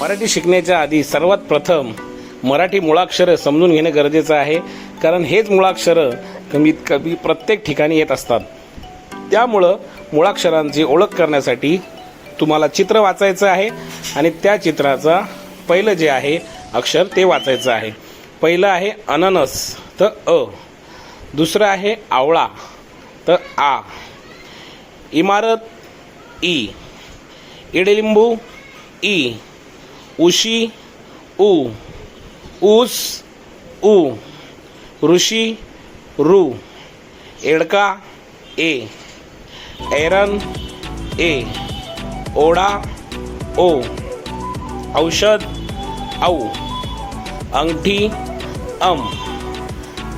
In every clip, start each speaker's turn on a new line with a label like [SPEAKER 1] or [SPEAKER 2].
[SPEAKER 1] मराठी शिकण्याच्या आधी सर्वात प्रथम मराठी मुळाक्षरं समजून घेणं गरजेचं आहे. कारण हेच मुळाक्षरं कमीत कमी प्रत्येक ठिकाणी येत असतात. त्यामुळं मुळाक्षरांची ओळख करण्यासाठी तुम्हाला चित्र वाचायचं आहे आणि त्या चित्राचा पहिलं जे आहे अक्षर ते वाचायचं आहे. पहिलं आहे अननस तर अ. दुसरं आहे आवळा तर आ. इमारत ई. इडलिंबू ई. उशी उ ऊस उ ऋषी रू एडका ए एरन ए ओढा ओ औषध औ अंगठी अम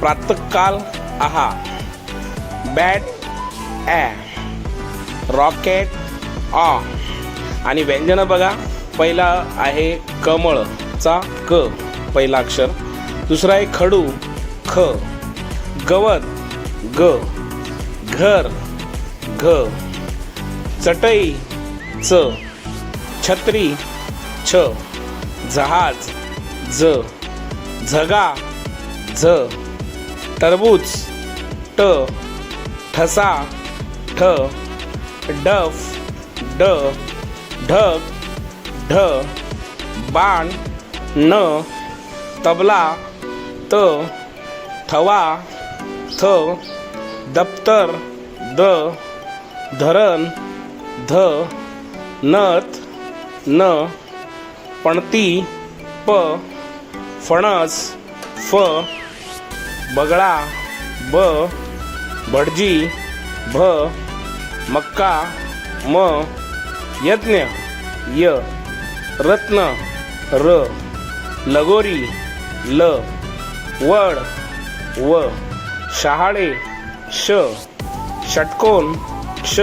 [SPEAKER 1] प्रातकाल आहा बॅट ॲ रॉकेट ऑ आणि व्यंजनं बघा. पहिला आहे कमळचा क पहिला अक्षर. दुसरा आहे खडू ख. गवत ग. घर घ. चटई च. छत्री छ. जहाज ज. झगा झ. टरबूज ट. ठसा ठ. डफ ड. ढग. ढ बाण न तबला त थवा थ दप्तर द धरण ध नथ न पणती प फणस फ बगळा ब भटजी भ मक्का म यज्ञ य. रत्न र लगोरी ल वड व शहाळे श षटकोन श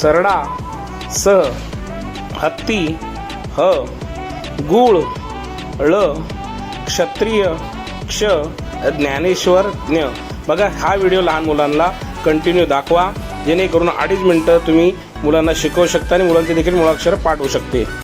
[SPEAKER 1] सरडा स हत्ती ह गुळ ळ क्षत्रिय क्ष ज्ञानेश्वर ज्ञ बघा हा व्हिडिओ लहान मुलांना कंटिन्यू दाखवा. जेणेकरून अडीच मिनटं तुम्ही मुलांना शिकवू शकता आणि मुलांचे देखील मुळाक्षर पाठवू शकते.